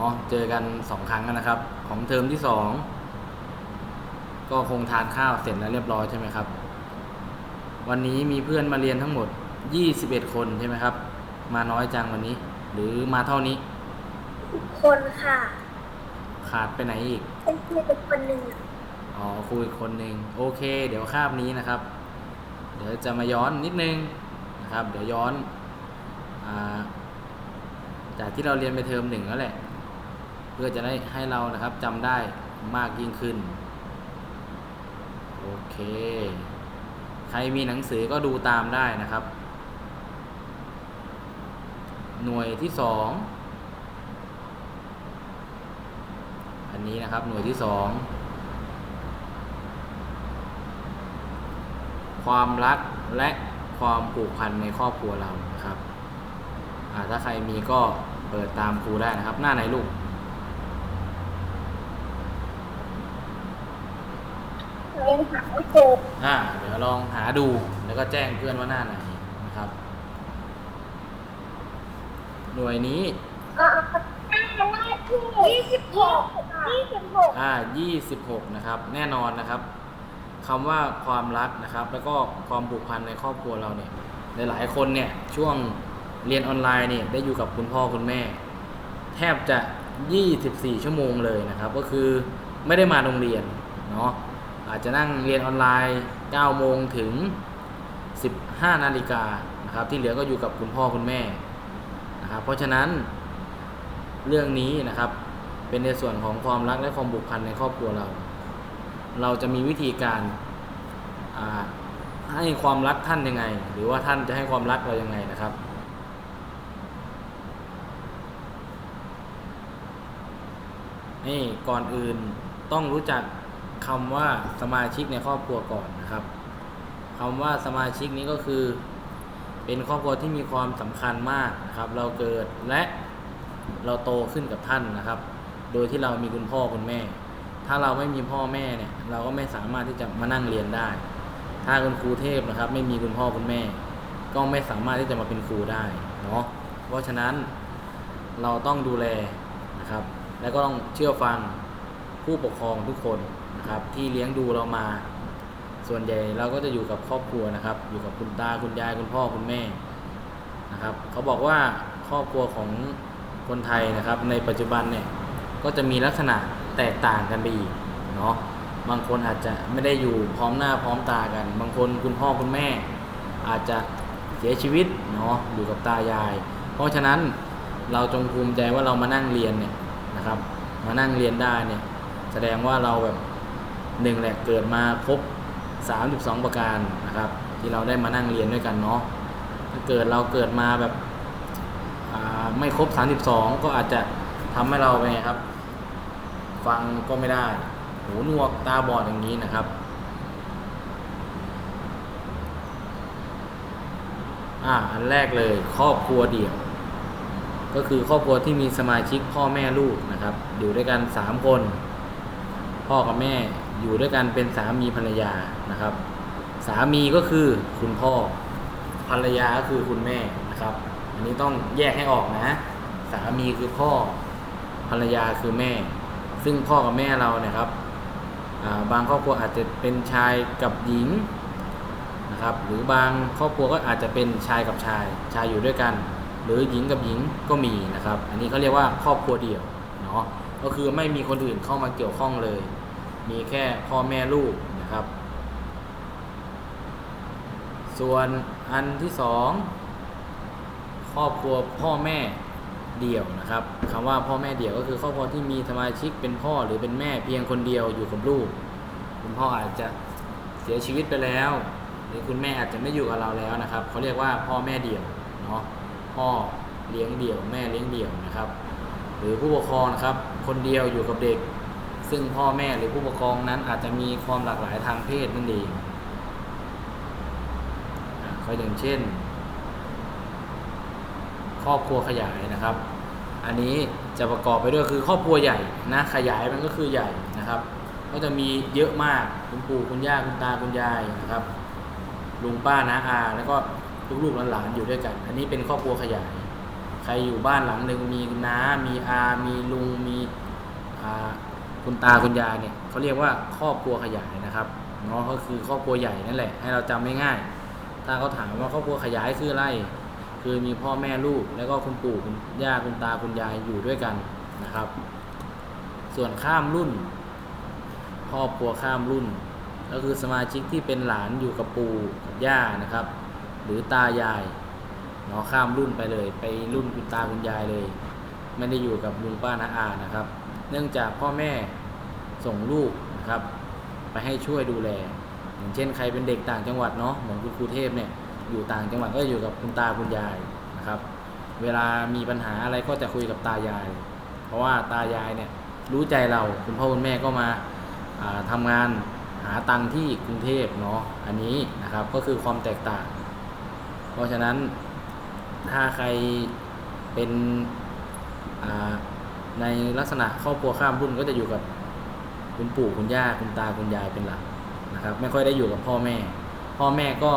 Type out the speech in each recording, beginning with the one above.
นาะเจอกันสองครั้งนะครับ ของเทอมที่สองก็คงทานข้าวเสร็จแล้วเรียบร้อยใช่ไหมครับ วันนี้มีเพื่อนมาเรียนทั้งหมด 21 คนใช่ไหมครับ มาน้อยจังวันนี้ หรือมาเท่านี้ คนค่ะ ขาดไปไหนอีกเป็นเพื่อนเป็นคนหนึ่งอะอ๋อครูอีกคนหนึ่งโอเค เดี๋ยวคาบนี้นะครับ เดี๋ยวจะมาย้อนนิดนึงนะครับ เดี๋ยวย้อนอาจากที่เราเรียนไปเทอมหนึ่งแล้วแหละเพื่อจะได้ให้เรานะครับจำได้มากยิ่งขึ้น โอเค ใครมีหนังสือก็ดูตามได้นะครับ หน่วยที่สองอันนี้นะครับหน่วยที่สองความรักและความผูกพันในครอบครัวเรานะครับถ้าใครมีก็เปิดตามครูได้นะครับ หน้าไหนลูก เรี ยนหาไม่เจออ่าเดี๋ยวลองหาดูแล้วก็แจ้งเพื่อนว่าหน้าไหนนะครับ หน่วยนี้ อ่าหน้าที่ยี่สิบหกยี่สิบหกอ่า26 นะครับ แน่นอนนะครับคำว่าความรักนะครับ แล้วก็ความผูกพันในครอบครัวเราเนี่ยหลายๆคนเนี่ยช่วงเรียนออนไลน์เนี่ยได้อยู่กับคุณพ่อคุณแม่ แทบจะ 24 ชั่วโมงเลยนะครับ ก็คือไม่ได้มาโรงเรียนเนาะ อาจจะนั่งเรียนออนไลน์9โมงถึง 15 นาฬิกานะครับ ที่เหลือก็อยู่กับคุณพ่อคุณแม่นะครับ เพราะฉะนั้นเรื่องนี้นะครับเป็นในส่วนของความรักและความผูกพันในครอบครัวเรา เราจะมีวิธีการให้ความรักท่านยังไง หรือว่าท่านจะให้ความรักเรายังไงนะครับ นี่ก่อนอื่นต้องรู้จัก คำว่าสมาชิกในครอบครัวก่อนนะครับคำว่าสมาชิกนี้ก็คือ เป็นครอบครัวที่มีความสำคัญมากนะครับ เราเกิดและเราโตขึ้นกับท่านนะครับ โดยที่เรามีคุณพ่อคุณแม่ ถ้าเราไม่มีพ่อแม่เนี่ย เราก็ไม่สามารถที่จะมานั่งเรียนได้ ถ้าคุณครูเทพนะครับ ไม่มีคุณพ่อคุณแม่ ก็ไม่สามารถที่จะมาเป็นครูได้เนาะเพราะฉะนั้นเราต้องดูแลนะครับ แล้วก็ต้องเชื่อฟังผู้ปกครองทุกคน นะครับที่เลี้ยงดูเรามา ส่วนใหญ่เราก็จะอยู่กับครอบครัวนะครับ อยู่กับคุณตาคุณยายคุณพ่อคุณแม่นะครับเขาบอกว่าครอบครัวของคนไทยนะครับ ในปัจจุบันเนี่ยก็จะมีลักษณะแตกต่างกันไปอีกเนาะบางคนอาจจะไม่ได้อยู่พร้อมหน้าพร้อมตากัน บางคนคุณพ่อคุณแม่ อาจจะเสียชีวิตเนาะอยู่กับตายาย เพราะฉะนั้นเราจงภูมิใจว่าเรามานั่งเรียนเนี่ยนะครับ มานั่งเรียนได้เนี่ยแสดงว่าเราแบบ หนึ่งแหละเกิดมาครบ 32 ประการนะครับ ที่เราได้มานั่งเรียนด้วยกันเนาะถ้าเกิดเราเกิดมาแบบไม่ครบ 32 ก็อาจจะทำให้เราไปครับ ฟังก็ไม่ได้ หูหนวกตาบอดอย่างนี้นะครับอ่าอันแรกเลยครอบครัวเดี่ยว ก็คือครอบครัวที่มีสมาชิกพ่อแม่ลูกนะครับ อยู่ด้วยกันสามคน พ่อกับแม่ อยู่ด้วยกันเป็นสามีภรรยานะครับ สามีก็คือคุณพ่อ ภรรยาก็คือคุณแม่นะครับ อันนี้ต้องแยกให้ออกนะ สามีคือพ่อภรรยาคือแม่ ซึ่งพ่อกับแม่เราเนี่ยครับาบางครอบครัวอาจจะเป็นชายกับหญิงนะครับ หรือบางครอบครัวก็อาจจะเป็นชายกับชาย ชายอยู่ด้วยกัน หรือหญิงกับหญิงก็มีนะครับ อันนี้เขาเรียกว่าครอบครัวเดี่ยวเนาะก็คือไม่มีคนอื่นเข้ามาเกี่ยวข้องเลย มีแค่พ่อแม่ลูกนะครับ ส่วนอันที่สองครอบครัวพ่อแม่เดี่ยวนะครับคำว่าพ่อแม่เดี่ยวก็คือครอบครัวที่มีสมาชิกเป็นพ่อหรือเป็นแม่เพียงคนเดียวอยู่กับลูก คุณพ่ออาจจะเสียชีวิตไปแล้ว หรือคุณแม่อาจจะไม่อยู่กับเราแล้วนะครับเขาเรียกว่าพ่อแม่เดี่ยวเนาะพ่อเลี้ยงเดี่ยวแม่เลี้ยงเดี่ยวนะครับ หรือผู้ปกครองนะครับ คนเดียวอยู่กับเด็ก ซึ่งพ่อแม่หรือผู้ปกครองนั้นอาจจะมีความหลากหลายทางเพศนั่นเองก็อย่างเช่น ครอบครัวขยายนะครับ อันนี้จะประกอบไปด้วยคือครอบครัวใหญ่นะขยายมันก็คือใหญ่นะครับ ก็จะมีเยอะมากคุณปู่คุณย่าคุณตาคุณยายนะครับลุงป้าน้าอาแล้วก็ลูกๆหลานๆอยู่ด้วยกัน อันนี้เป็นครอบครัวขยายขรอยู่บ้านหลังหนึ่งมีน้ามีอา มีลุงมีอ่า คุณตาคุณยายเนี่ยเขาเรียกว่าครอบครัวขยายนะครับเนาะก็คือครอบครัวใหญ่นั่นแหละให้เราจำง่ายๆถ้าเขาถามว่าครอบครัวขยายคืออะไร คือมีพ่อแม่ลูกแล้วก็คุณปู่คุณย่าคุณตาคุณยายอยู่ด้วยกันนะครับ ส่วนข้ามรุ่น ครอบครัวข้ามรุ่น ก็คือสมาชิกที่เป็นหลานอยู่กับปู่กับย่านะครับ หรือตายายเนาะข้ามรุ่นไปเลย ไปรุ่นคุณตาคุณยายเลย ไม่ได้อยู่กับลุงป้าน้าอานะครับ เนื่องจากพ่อแม่ส่งลูกนะครับ ไปให้ช่วยดูแล อย่างเช่นใครเป็นเด็กต่างจังหวัดเนาะเหมือนคุณครูเทพเนี่ยอยู่ต่างจังหวัดก็อยู่กับคุณตาคุณยายนะครับ เวลามีปัญหาอะไรก็จะคุยกับตายาย เพราะว่าตายายเนี่ยรู้ใจเราคุณพ่อคุณแม่ก็มาาทำงานหาตังค์ที่กรุงเทพเนาะอันนี้นะครับก็คือความแตกต่าง เพราะฉะนั้นถ้าใครเป็นอ่า ในลักษณะครอบครัวข้ามรุ่นก็จะอยู่กับคุณปู่คุณย่าคุณตาคุณยายเป็นหลักนะครับ ไม่ค่อยได้อยู่กับพ่อแม่ พ่อแม่ก็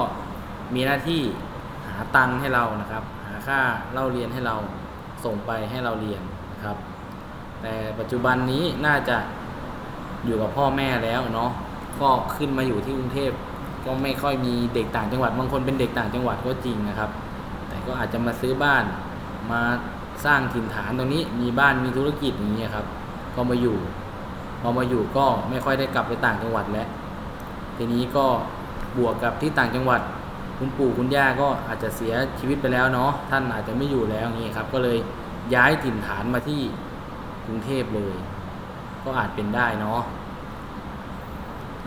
มีหน้าที่หาตังค์ให้เรานะครับ หาค่าเล่าเรียนให้เราส่งไปให้เราเรียนนะครับ แต่ปัจจุบันนี้น่าจะอยู่กับพ่อแม่แล้วเนาะก็ขึ้นมาอยู่ที่กรุงเทพก็ไม่ค่อยมีเด็กต่างจังหวัดบางคนเป็นเด็กต่างจังหวัดก็จริงนะครับ แต่ก็อาจจะมาซื้อบ้านมา สร้างถิ่นฐานตรงนี้มีบ้านมีธุรกิจอย่างเงี้ยครับก็มาอยู่พอมาอยู่ก็ไม่ค่อยได้กลับไปต่างจังหวัดแล้วทีนี้ก็บวกกับที่ต่างจังหวัด คุณปู่คุณย่าก็อาจจะเสียชีวิตไปแล้วเนาะท่านอาจจะไม่อยู่แล้วอย่างนี้ครับ ก็เลยย้ายถิ่นฐานมาที่กรุงเทพเลย ก็อาจเป็นได้เนาะ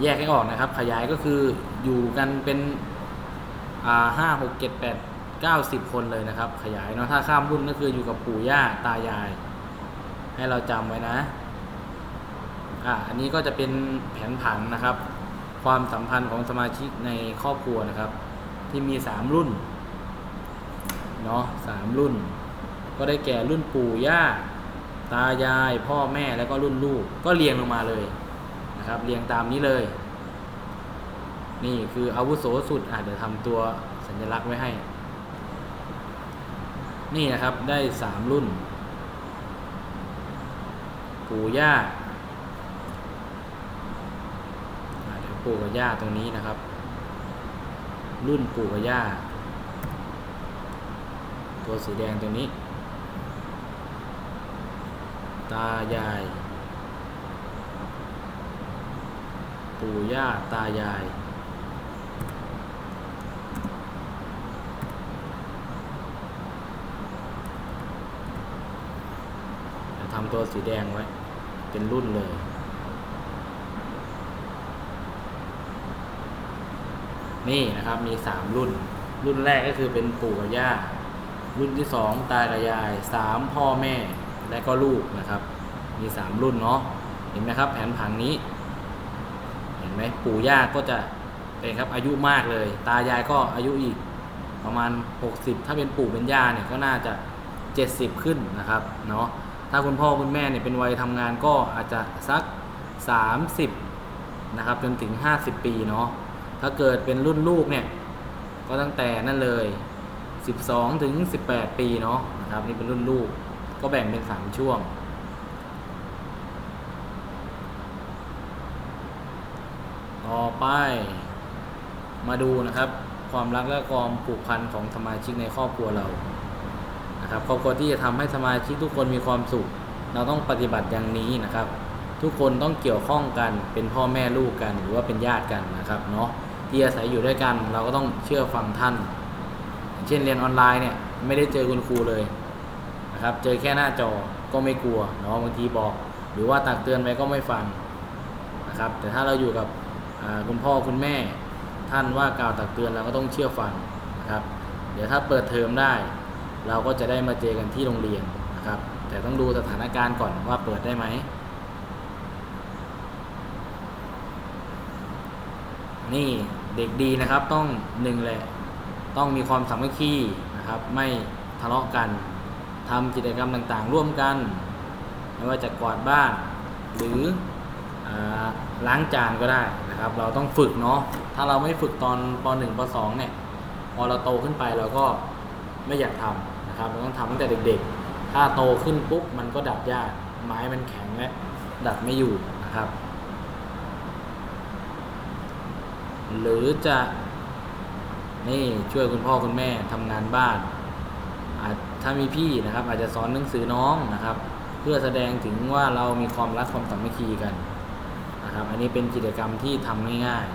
แยกให้ออกนะครับ ขยายก็คืออยู่กันเป็นอ่าห้าหกเจ็ดแปด เก้าสิบคนเลยนะครับ ขยายเนาะถ้าข้ามรุ่นก็คืออยู่กับปู่ย่าตายาย ให้เราจำไว้นะอ่าอันนี้ก็จะเป็นแผนผังนะครับ ความสัมพันธ์ของสมาชิกในครอบครัวนะครับ ที่มีสามรุ่นเนาะสามรุ่น ก็ได้แก่รุ่นปู่ย่าตายาย พ่อแม่แล้วก็รุ่นลูกก็เรียงลงมาเลยนะครับ เรียงตามนี้เลย นี่คืออาวุโสสุดอาจจะเดี๋ยวทำตัวสัญลักษณ์ไว้ให้ นี่นะครับได้สามรุ่น ปู่ย่าเดี๋ยวปู่กับย่าตรงนี้นะครับ รุ่นปู่กับย่า ตัวสีแดงตรงนี้ ตายาย ปู่ย่าตายาย เดี๋ยว ทำตัวสีแดงไว้ เป็นรุ่นเลย นี่นะครับมีสามรุ่น รุ่นแรกก็คือเป็นปู่กับย่า รุ่นที่สองตากับยายสามพ่อแม่ และก็ลูกนะครับ มีสามรุ่นเนาะเห็นไหมครับ แผนผังนี้ เห็นไหมปู่ย่าก็จะเป็นครับอายุมากเลย ตายายก็อายุอีกประมาณ 60 ถ้าเป็นปู่เป็นย่าเนี่ยก็น่าจะ 70 ขึ้นนะครับเนาะ ถ้าคุณพ่อคุณแม่เนี่ยเป็นวัยทำงานก็อาจจะสัก 30นะครับจนถึง 50 ปีเนาะถ้าเกิดเป็นรุ่นลูกเนี่ยก็ตั้งแต่นั่นเลย 12 ถึง 18 ปีเนาะนะครับนี่เป็นรุ่นลูกก็แบ่งเป็น 3 ช่วง ต่อไปมาดูนะครับ ความรักและความผูกพันของสมาชิกในครอบครัวเรา นะครับครอบครัวที่จะทำให้สมาชิกทุกคนมีความสุข เราต้องปฏิบัติอย่างนี้นะครับ ทุกคนต้องเกี่ยวข้องกันเป็นพ่อแม่ลูกกัน หรือว่าเป็นญาติกันนะครับเนาะที่อาศัยอยู่ด้วยกัน เราก็ต้องเชื่อฟังท่าน เช่นเรียนออนไลน์เนี่ยไม่ได้เจอคุณครูเลยนะครับ เจอแค่หน้าจอก็ไม่กลัวเนาะบางทีบอก หรือว่าตักเตือนไปก็ไม่ฟังนะครับ แต่ถ้าเราอยู่กับคุณพ่อคุณแม่ ท่านว่ากล่าวตักเตือนเราก็ต้องเชื่อฟังนะครับ เดี๋ยวถ้าเปิดเทอมได้ เราก็จะได้มาเจอกันที่โรงเรียนนะครับ แต่ต้องดูสถานการณ์ก่อนว่าเปิดได้ไหม นี่เด็กดีนะครับต้องหนึ่งเลยต้องมีความสามัคคีนะครับ ไม่ทะเลาะกันทำกิจกรรมต่างๆ ร่วมกัน ไม่ว่าจะกวาดบ้าน หรืออล้างจานก็ได้นะครับ เราต้องฝึกเนาะถ้าเราไม่ฝึกตอนป .1 ป .2 เนี่ยพอเราโตขึ้นไปเราก็ ไม่อยากทำนะนะครับเราต้องทำตั้งแต่เด็กๆ ถ้าโตขึ้นปุ๊บมันก็ดัดยาก ไม้มันแข็งและดัดไม่อยู่นะครับ หรือจะนี่ช่วยคุณพ่อคุณแม่ทำงานบ้านถ้ามีพี่นะครับอาจจะสอนหนังสือน้องนะครับ เพื่อแสดงถึงว่าเรามีความรักความสามัคคีกันนะครับ อันนี้เป็นกิจกรรมที่ทำง่ายๆ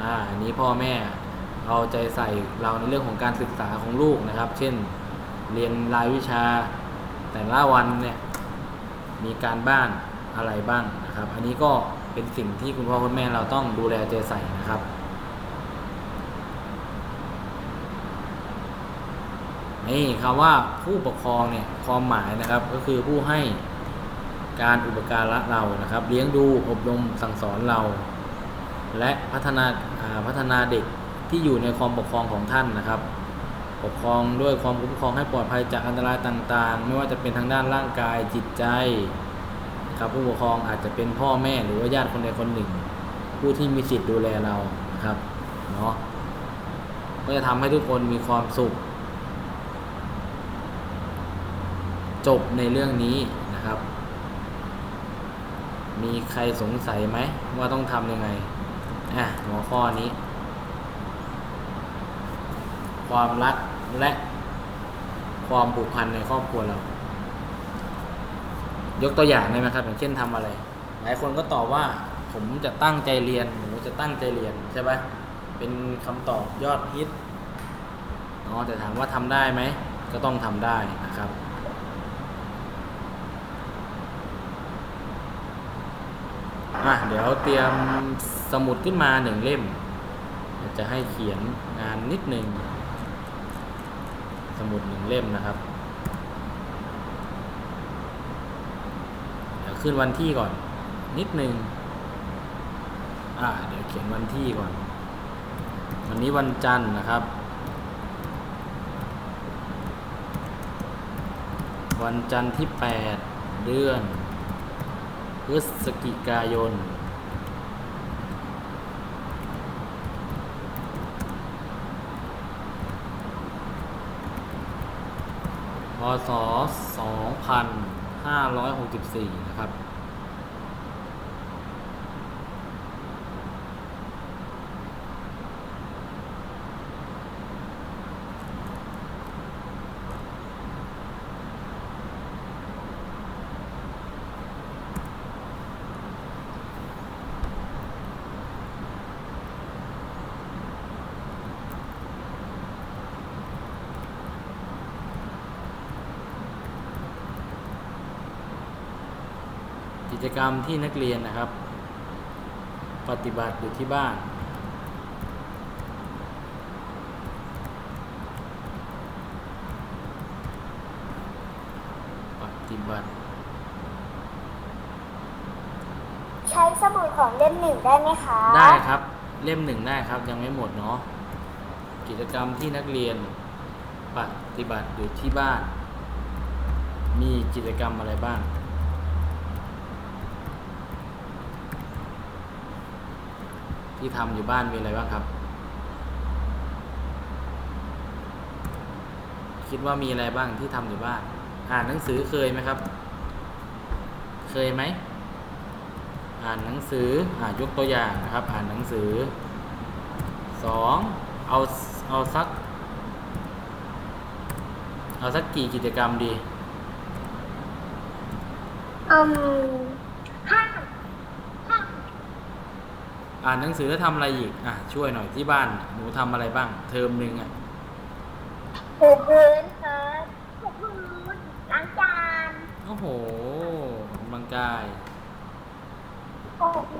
อ่าอันนี้พ่อแม่ เอาใจใส่เราในเรื่องของการศึกษาของลูกนะครับ เช่นเรียนรายวิชาแต่ละวันเนี่ยมีการบ้านอะไรบ้างนะครับ อันนี้ก็เป็นสิ่งที่คุณพ่อคุณแม่เราต้องดูแลใจใส่นะครับ นี่คำว่าผู้ปกครองเนี่ยความหมายนะครับก็คือผู้ให้การอุปการะเรานะครับ เลี้ยงดูอบรมสั่งสอนเรา และพัฒนาอ่าพัฒนาเด็ก ที่อยู่ในความปกครองของท่านนะครับ ปกครองด้วยความคุ้มครองให้ปลอดภัยจากอันตรายต่างๆ ไม่ว่าจะเป็นทางด้านร่างกายจิตใจครับผู้ปกครองอาจจะเป็นพ่อแม่หรือว่าญาติคนใดคนหนึ่ง ผู้ที่มีสิทธิ์ดูแลเรานะครับเนาะก็จะทำให้ทุกคนมีความสุข จบในเรื่องนี้นะครับ มีใครสงสัยไหมว่าต้องทำยังไงอะหัวข้อนี้ ความรักและความผูกพันในครอบครัวเรา ยกตัวอย่างได้ไหมครับ อย่างเช่นทำอะไร หลายคนก็ตอบว่า ผมจะตั้งใจเรียนหนูจะตั้งใจเรียนใช่ไหมเป็นคำตอบยอดฮิตอ๋อแต่ถามว่าทำได้ไหม ก็ต้องทำได้นะครับอะเดี๋ยวเตรียมสมุดขึ้นมาหนึ่งเล่ม จะให้เขียนงานนิดหนึ่ง มุดหนึ่งเล่มนะครับเดี๋ยวขึ้นวันที่ก่อน นิดหนึ่งอ่าเดี๋ยวเขียนวันที่ก่อน วันนี้วันจันทร์นะครับ วันจันทร์ที่ 8 เดือนพฤศจิกายน พศ 2564 นะครับ กิจกรรมที่นักเรียนนะครับ ปฏิบัติอยู่ที่บ้านปฏิบัติ ใช้สมุดของเล่มหนึ่งได้ไหมคะ ได้ครับเล่มหนึ่งได้ครับยังไม่หมดเนาะกิจกรรมที่นักเรียนปฏิบัติอยู่ที่บ้าน มีกิจกรรมอะไรบ้าง ที่ทำอยู่บ้านมีอะไรบ้างครับ คิดว่ามีอะไรบ้างที่ทำอยู่บ้าน อ่านหนังสือเคยไหมครับ เคยไหม อ่านหนังสืออ่ายกตัวอย่างนะครับ อ่านหนังสือสองเอาเอาสัก เอาสักกี่กิจกรรมดี อืมห้าห้า อ่านหนังสือแล้วทำอะไรอีก อะช่วยหน่อยที่บ้าน หนูทำอะไรบ้าง เทอมหนึ่งอะถูพื้นครับถูพื้นล้างจานโอ้โหออกกำลังกายโอ้โห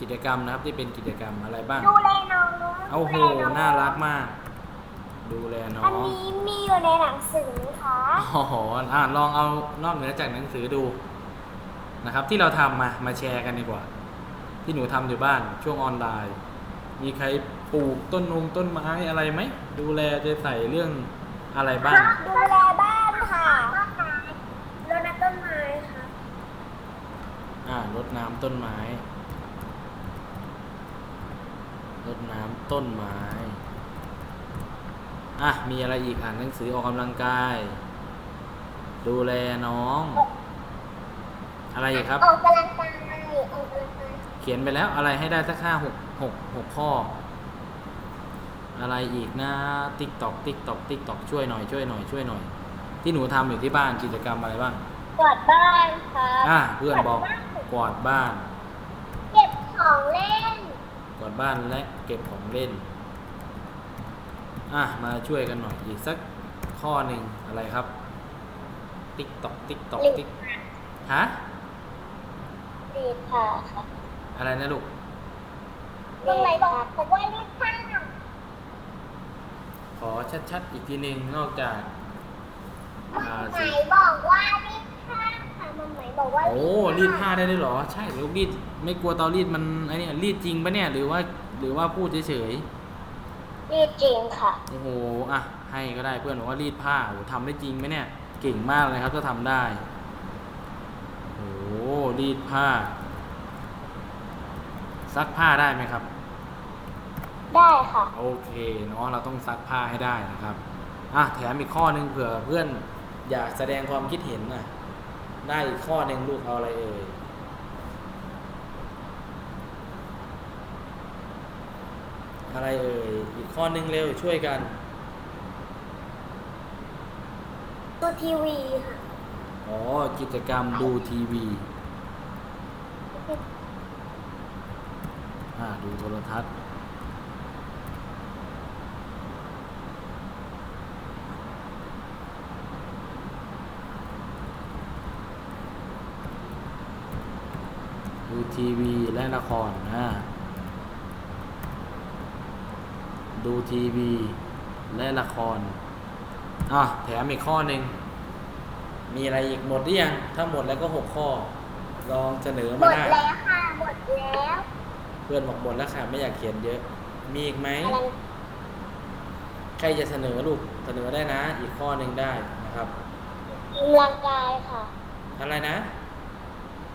กิจกรรมนะครับที่เป็นกิจกรรมอะไรบ้าง ดูแลน้องโอ้โหดูแลองน่ารักมาก ดูแลน้อันองนี้มีอยู่ในหนังสือไหมคะโอ้โหอะลองเอานอกเหนือจากหนังสือดูนะครับ ที่เราทำมา มาแชร์กันดีกว่า ที่หนูทำอยู่บ้านช่วงออนไลน์ มีใครปลูกต้นนงต้นไม้อะไรไหม ดูแลจะใส่เรื่องอะไรบ้าง ดูแลบ้านค่ะรดน้ำต้นไม้ค่ะอ่ารดน้ำต้นไม้รดน้ำต้นไม้อะมีอะไรอีกอ่านหนังสือออกกำลังกาย ดูแลน้อง อะไรอีกครับ ออกกำลังกายออกกำลังกายเขียนไปแล้วอะไรให้ได้สักห้าหกหกหกข้อ อะไรอีกนะติ๊กตอกติ๊กตอกติ๊กตอกช่วยหน่อยช่วยหน่อยช่วยหน่อย ที่หนูทำอยู่ที่บ้านกิจกรรมอะไรบ้างกวาดบ้านครับอะเพื่อนบอกกวาดบ้าน เก็บของเล่นกวาดบ้านและเก็บของเล่นอะมาช่วยกันหน่อยอีกสักข้อหนึ่งอะไรครับ ติ๊กตอกติ๊กตอกติ๊กฮะรีดผ้าครับ อะไรนะลูกตรงไหนบอกผมว่ารีดผ้าขอชัดๆอีกทีหนึ่งนอกจากอ่าไหนสิบอกว่ารีดผ้าค่ะมันไหนบอกว่าโอ้รีดผ้าได้ด้วยเหรอ ใช่ลูกรีดไม่กลัวเตารีดมันไอเนี่ยรีดจริงปะเนี่ยหรือว่าหรือว่าพูดเฉยรีดจริงค่ะๆโอ้โหอะให้ก็ได้เพื่อนบอกว่ารีดผ้าโอ้ทำได้จริงไหมเนี่ยเก่งมากเลยครับถ้าทำได้โอ้รีดผ้า ซักผ้าได้ไหมครับ ได้ค่ะ โอเคเนาะเราต้องซักผ้าให้ได้นะครับอะแถมอีกข้อหนึ่งเผื่อเพื่อนอยากแสดงความคิดเห็นน่ะได้อีกข้อหนึ่งลูกเอาอะไรเอ่ยอะไรเอ่ยอีกข้อหนึ่งเร็วช่วยกันดูทีวีค่ะอ๋อกิจกรรมดูทีวีาดูโทรทัศน์ดูทีวีและละครนะดูทีวีและละคร อะ แถมอีกข้อหนึ่ง มีอะไรอีกหมดหรือยัง ถ้าหมดแล้วก็หกข้อ ลองเสนอมาดได้แล้วค่ะ หมดแล้ว เพื่อนบอกหมดแล้วค่ะไม่อยากเขียนเยอะ มีอีกไหมอะไรใครจะเสนอลูกเสนอได้นะ อีกข้อหนึ่งได้นะครับออกกำลังกายค่ะ อะไรนะ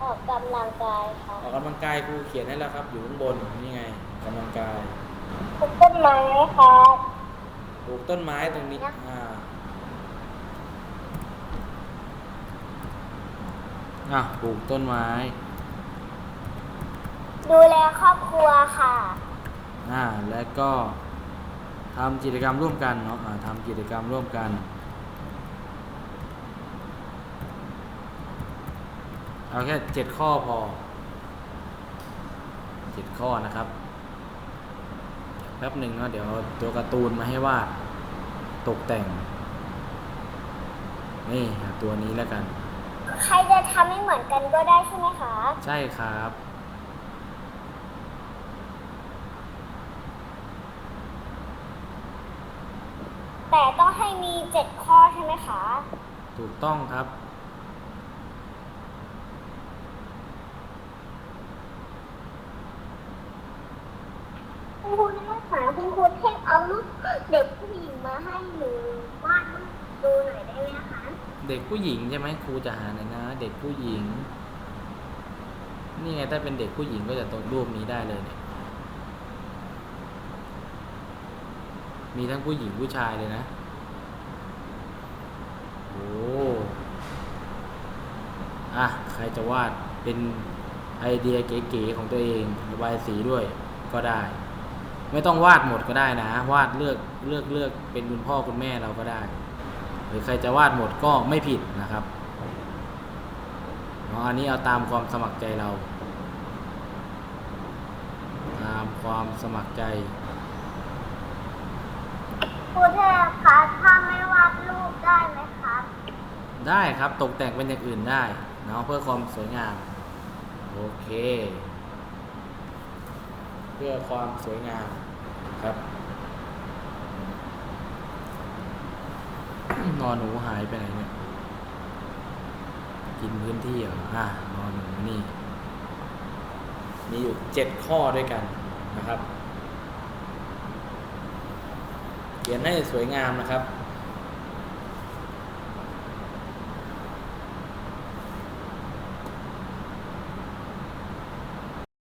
ออกกำลังกายค่ะออกกำลังกายครูเขียนให้แล้วครับ อยู่ข้างบนนี่ไงออกกำลังกายปลูกต้นไม้ครับปลูกต้นไม้ตรงนี้อ่าอะปลูกต้นไม้ ดูแลครอบครัวค่ะ อ่าแล้วก็ทำกิจกรรมร่วมกันเนาะอ่าทำกิจกรรมร่วมกัน เอาแค่เจ็ดข้อพอเจ็ดข้อนะครับ แป๊บหนึ่งเนาะเดี๋ยวเอาตัวการ์ตูนมาให้วาดตกแต่ง นี่หาตัวนี้แล้วกัน ใครจะทำให้เหมือนกันก็ได้ใช่ไหมคะ ใช่ครับ แต่ต้องให้มีเจ็ดข้อใช่ไหมคะ ถูกต้องครับ คุณครูนะคะคุณครูเทพเอารูปเด็กผู้หญิงมาให้หนูวาดรูปดูหน่อยได้ไหมคะ เด็กผู้หญิงใช่ไหมครูจะหาหน่อยนะ เด็กผู้หญิง นี่ไงถ้าเป็นเด็กผู้หญิงก็จะตรงรูปนี้ได้เลยเนี่ย มีทั้งผู้หญิงผู้ชายเลยนะ โอ้อะใครจะวาดเป็นไอเดียเก๋ๆของตัวเองระบายสีด้วยก็ได้ ไม่ต้องวาดหมดก็ได้นะ วาดเลือกเลือกเลือกเป็นคุณพ่อคุณแม่เราก็ได้ หรือใครจะวาดหมดก็ไม่ผิดนะครับเนาะอันนี้เอาตามความสมัครใจเรา ตามความสมัครใจ ครูเทพคะถ้าไม่วาดรูปได้ไหมคะ ได้ครับตกแต่งเป็นอย่างอื่นได้เนาะเพื่อความสวยงาม โอเค เพื่อความสวยงามครับนอนหนูหายไปไหนเนี่ยกินพื้นที่เหรออะนอนหนูนี่ มีอยู่เจ็ดข้อด้วยกันนะครับ เขียนให้สวยงามนะครับ